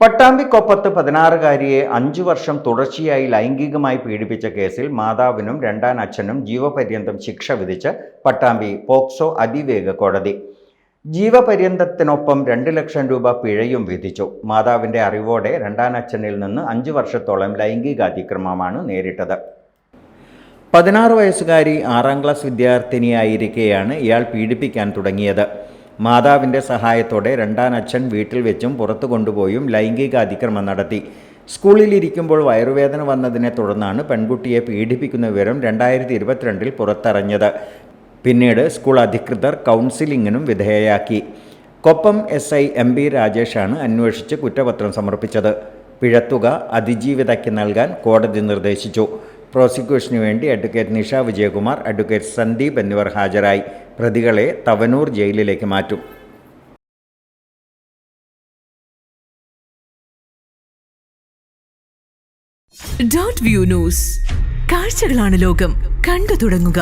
പട്ടാമ്പിക്കൊപ്പത്ത് പതിനാറുകാരിയെ അഞ്ചു വർഷം തുടർച്ചയായി ലൈംഗികമായി പീഡിപ്പിച്ച കേസിൽ മാതാവിനും രണ്ടാം അച്ഛനും ജീവപര്യന്തം ശിക്ഷ വിധിച്ച് പട്ടാമ്പി പോക്സോ അതിവേഗ കോടതി. ജീവപര്യന്തത്തിനൊപ്പം രണ്ട് ലക്ഷം രൂപ പിഴയും വിധിച്ചു. മാതാവിന്റെ അറിവോടെ രണ്ടാം അച്ഛനിൽ നിന്ന് അഞ്ചു വർഷത്തോളം ലൈംഗികാതിക്രമമാണ് നേരിട്ടത്. പതിനാറ് വയസ്സുകാരി ആറാം ക്ലാസ് വിദ്യാർത്ഥിനിയായിരിക്കെയാണ് ഇയാൾ പീഡിപ്പിക്കാൻ തുടങ്ങിയത്. മാതാവിന്റെ സഹായത്തോടെ രണ്ടാം അച്ഛൻ വീട്ടിൽ വെച്ചും പുറത്തു കൊണ്ടുപോയും ലൈംഗിക അതിക്രമം നടത്തി സ്കൂളിലിരിക്കുമ്പോൾ വയറുവേദന വന്നതിനെ തുടർന്നാണ് പെൺകുട്ടിയെ പീഡിപ്പിക്കുന്ന വിവരം രണ്ടായിരത്തി ഇരുപത്തിരണ്ടിൽ പുറത്തറിഞ്ഞത്. പിന്നീട് സ്കൂൾ അധികൃതർ കൗൺസിലിങ്ങിനും വിധേയയാക്കി. Koppam S I M B രാജേഷാണ് അന്വേഷിച്ച് കുറ്റപത്രം സമർപ്പിച്ചത്. പിഴത്തുക അതിജീവിതയ്ക്ക് നൽകാൻ കോടതി നിർദ്ദേശിച്ചു. പ്രോസിക്യൂഷനു വേണ്ടി അഡ്വക്കേറ്റ് നിഷ വിജയകുമാർ അഡ്വക്കേറ്റ് സന്ദീപ് എന്നിവർ ഹാജരായി. പ്രതികളെ തവനൂർ ജയിലിലേക്ക് മാറ്റും. Dot view news. കാഴ്ചകളാണ് ലോകം. കണ്ടു തുടങ്ങുക.